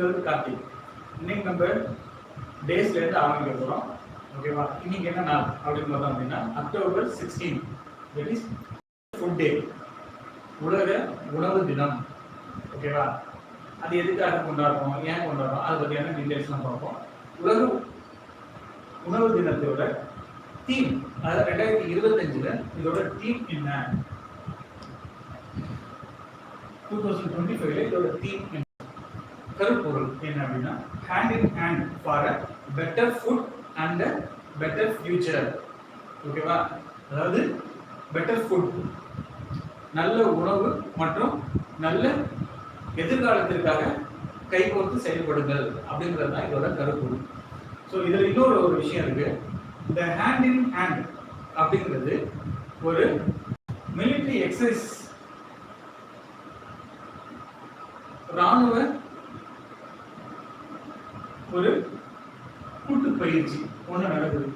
உங்களுக்கு கார்த்திக் இன்னைக்கு நம்ம டேஸ்லேருந்து ஆரம்பிக்க போகிறோம் ஓகேவா இன்னைக்கு என்ன நாள் அப்படின்னு பார்த்தோம் அப்படின்னா October sixteen that is food day உலக உணவு தினம். ஓகேவா அது எதுக்காக கொண்டாடுறோம்? ஏன் கொண்டாடுறோம்? அதை பற்றியான டீட்டெயில்ஸ்லாம் பார்ப்போம். உலக உணவு தினத்தோட தீம் அதாவது ரெண்டாயிரத்தி இருபத்தஞ்சில் இதோட தீம் என்ன? டூ தௌசண்ட் டுவெண்ட்டி ஃபைவ்ல இதோட தீம் என்ன? கருப்பொருள் என்ன அப்படின்னா hand in hand for a better food and a better future ஓகேவா அதாவது பெட்டர் ஃபுட் நல்ல உணவு மற்றும் நல்ல எதிர்காலத்திற்காக கைகோர்த்து செயல்படுங்கள் அப்படிங்கிறது தான் இதோட கருப்பொருள். ஸோ இதில் இன்னொரு ஒரு விஷயம் இருக்கு. இந்த ஹேண்ட் இன் ஹேண்ட் அப்படிங்கிறது ஒரு மிலிட்டரி எக்ஸசைஸ் ராணுவ ஒரு கூட்டு பயிற்சி ஒன்று நடக்குது.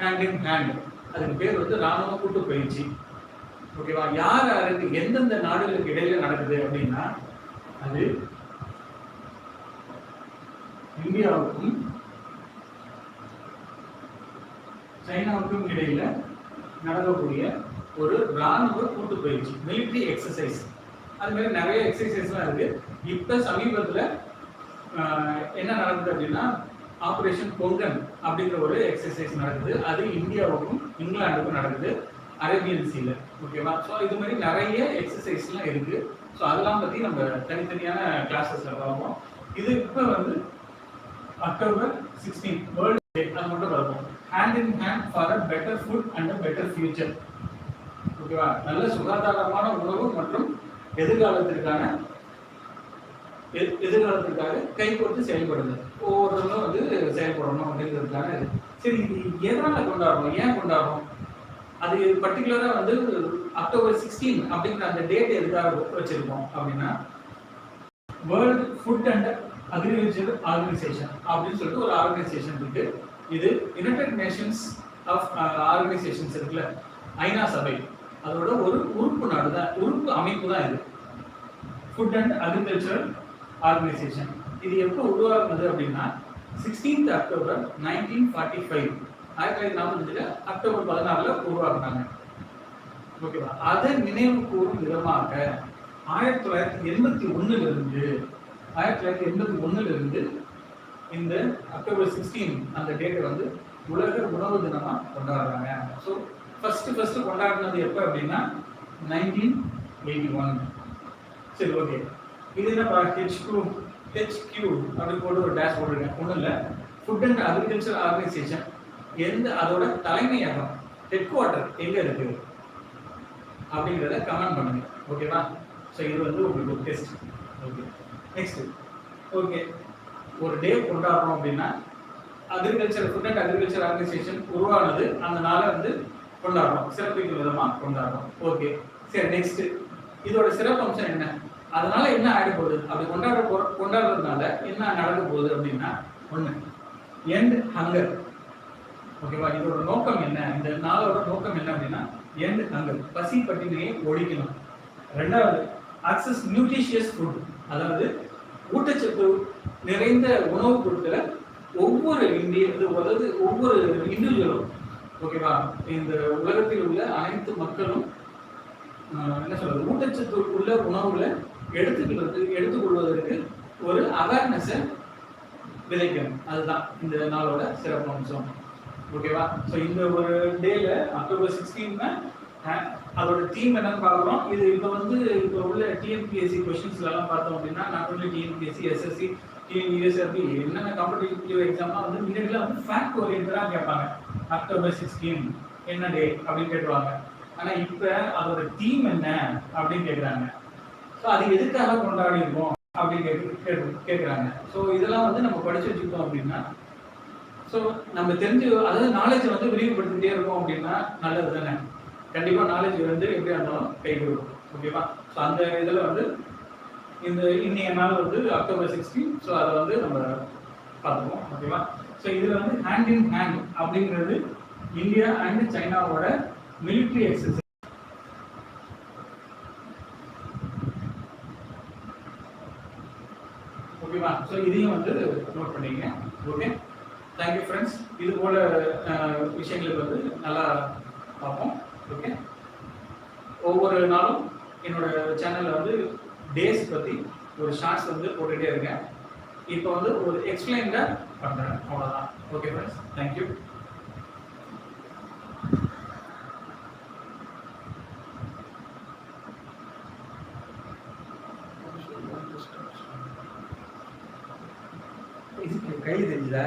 ஹேண்ட் இன் ஹேண்ட் அதுக்கு பேர் வந்து ராணுவ கூட்டு பயிற்சி. ஓகேவா யார் யாருக்கு எந்தெந்த நாடுகளுக்கு இடையில நடக்குது அப்படின்னா அது இந்தியாவுக்கும் சைனாவுக்கும் இடையில நடக்கக்கூடிய ஒரு ராணுவ கூட்டு பயிற்சி மிலிட்ரி எக்ஸசைஸ் அது மாதிரி நிறைய எக்ஸசைஸ்லாம் இருக்கு. இப்போ சமீபத்தில் என்ன நடக்குது அப்படின்னா ஆப்ரேஷன் பொங்கன் அப்படிங்கிற ஒரு எக்ஸசைஸ் நடக்குது அது இந்தியாவுக்கும் இங்கிலாந்துக்கும் நடக்குது அரேபியன் சீல ஓகேவா ஸோ இது மாதிரி நிறைய எக்ஸசைஸ்லாம் இருக்கு. ஸோ அதெல்லாம் பற்றி நம்ம தனித்தனியான கிளாஸஸில் பார்ப்போம். இது இப்போ வந்து அக்டோபர் சிக்ஸ்டீன் வேர்ல்டு டே அது மட்டும் பார்ப்போம். Hand in hand for a better food and a better future ஓகேவா நல்ல சுகாதாரமான உணவு மற்றும் எதிர்காலத்திற்கான எதிர்காலத்திற்காக கை கொடுத்து செயல்படுது ஒவ்வொருத்தரும் வந்து செயல்படணும் அப்படிங்கிறதுக்காக இது. சரி இது எதனால கொண்டாடுறோம்? ஏன் கொண்டாடுறோம்? அது பர்டிகுலராக வந்து அக்டோபர் சிக்ஸ்டீன் அப்படிங்கிற அந்த டேட் எதுக்காக வச்சிருக்கோம் அப்படின்னா world food and agriculture organisation அப்படின்னு சொல்லிட்டு ஒரு ஆர்கனைசேஷன் இருக்கு. இது யுனைடெட் நேஷன்ஸ் ஆஃப் ஆர்கனைசேஷன்ஸ் இருக்குல்ல ஐநா சபை. அதோட ஒரு உறுப்பு நாடு தான் உறுப்பு அமைப்பு தான் இது. ஃபுட் அண்ட் அக்ரிகல்ச்சர் ஆர்கனைசேஷன் இது எப்போ உருவாகுது அப்படின்னா sixteenth October nineteen forty five ஆயிரத்தி தொள்ளாயிரத்தி நாற்பத்தஞ்சில் அக்டோபர் பதினாறில் உருவாக்குனாங்க. ஓகேவா? அதை நினைவு கூறும் விதமாக ஆயிரத்தி தொள்ளாயிரத்தி எண்பத்தி ஒன்றுலேருந்து ஆயிரத்தி தொள்ளாயிரத்தி எண்பத்தி ஒன்றுலேருந்து இந்த அக்டோபர் சிக்ஸ்டீன் அந்த டேட்டை வந்து உலக உணவு தினமாக கொண்டாடுறாங்க. ஸோ ஃபஸ்ட்டு ஃபஸ்ட்டு கொண்டாடினது எப்போ அப்படின்னா நைன்டீன் எயிட்டி ஒன் சரி ஓகே இது என்ன ஹெச் கியூ ஹெச் போட்டு ஒரு டேஷ் போட்டிருக்கேன். ஒன்றும் இல்லை. ஃபுட் அண்ட் அக்ரிகல்ச்சர் ஆர்கனைசேஷன் எந்த அதோட தலைமையகம் ஹெட் குவார்ட்டர் எங்கே இருக்கு? அப்படிங்கிறத கமெண்ட் பண்ணுங்க. ஓகேவா ஸோ இது வந்து உங்களுக்கு ஒரு டெஸ்ட் ஓகே நெக்ஸ்ட் ஓகே ஒரு டே கொண்டாடுறோம் அப்படின்னா agriculture food and agriculture organisation உருவானது அந்த நாளை வந்து கொண்டாடுறோம். சிறப்பிக்கும் விதமாக கொண்டாடுறோம். ஓகே சரி நெக்ஸ்ட் இதோட சிறப்பம்சம் என்ன? அதனால என்ன ஆகிட போகுது? அப்படி கொண்டாட போ கொண்டாடுறதுனால என்ன நடக்க போகுது அப்படின்னா ஒன்று எண்ட் ஹங்கர் ஓகேவா இதோட நோக்கம் என்ன? இந்த நாளோட நோக்கம் என்ன அப்படின்னா எண்ட் ஹங்கர் பசி பட்டினியை ஒழிக்கணும். ரெண்டாவது அக்சஸ் நியூட்ரிஷியஸ் ஃபுட் அதாவது ஊட்டச்சத்து நிறைந்த உணவுப் பொருட்களை ஒவ்வொரு இந்திய அதாவது ஒவ்வொரு இண்டிவிஜுவலும் ஓகேவா இந்த உலகத்தில் உள்ள அனைத்து மக்களும் என்ன சொல்றது? ஊட்டச்சத்து உள்ள உணவுகளை எடுத்துக்கிறது எடுத்துக்கொள்வதற்கு ஒரு அவேர்னஸை விதைக்கணும் அதுதான் இந்த நாளோட சிறப்பு அம்சம். ஓகேவா ஸோ இந்த ஒரு டேல அக்டோபர் சிக்ஸ்டீன் அதோட தீம் என்னன்னு பார்க்குறோம். இது இப்போ வந்து இப்போ உள்ள டிஎன்பிஎஸ்சி கொஷின்ஸ்லாம் பார்த்தோம் அப்படின்னா not only TNPSC SSC TNUSRB என்னென்ன காம்படிட்டிவ் எக்ஸாம்லாம் வந்து முன்னாடிலாம் வந்து ஃபேக்ட் ஓரியன்டாக கேட்பாங்க. அக்டோபர் சிக்ஸ்டீன் என்ன டே அப்படின்னு கேட்டுருவாங்க. ஆனால் இப்போ அதோட தீம் என்ன அப்படின்னு கேட்குறாங்க. ஸோ அது எதுக்காக கொண்டாடி இருக்கோம் அப்படின்னு கேட்டு கேட்குறாங்க ஸோ இதெல்லாம் வந்து நம்ம படிச்சு வச்சுக்கிட்டோம் அப்படின்னா ஸோ நம்ம தெரிஞ்சு அதாவது நாலேஜ் வந்து விரிவுபடுத்திட்டே இருக்கோம் அப்படின்னா நல்லது தானே கண்டிப்பாக நாலேஜ் வந்து எப்படியா இருந்தாலும் கை கொடுக்கும். ஓகேவா ஸோ அந்த இதில் வந்து இந்த இன்னைய நாள் வந்து அக்டோபர் சிக்ஸ்டீன் ஸோ அதை வந்து நம்ம பார்த்துக்குவோம் ஓகேவா ஸோ இதில் வந்து ஹேண்ட் இன் ஹேண்ட் அப்படிங்கிறது இந்தியா அண்ட் சைனாவோட மிலிட்ரி எக்ஸசைஸ் ஓகேவா ஓகேவா ஸோ இதையும் வந்து நோட் பண்ணிக்கங்க ஓகே தேங்க்யூ ஃப்ரெண்ட்ஸ் இது போல விஷயங்களுக்கு வந்து நல்லா பார்ப்போம். ஓகே ஒவ்வொரு நாளும் என்னோட சேனலில் வந்து டேஸ் பற்றி ஒரு ஷார்ட்ஸ் வந்து போட்டுகிட்டே இருக்கேன். இப்போ வந்து ஒரு எக்ஸ்பிளைனில் பண்ணுறேன் அவ்வளோதான் ஓகே ஃப்ரெண்ட்ஸ் தேங்க்யூ கை தெரியுதா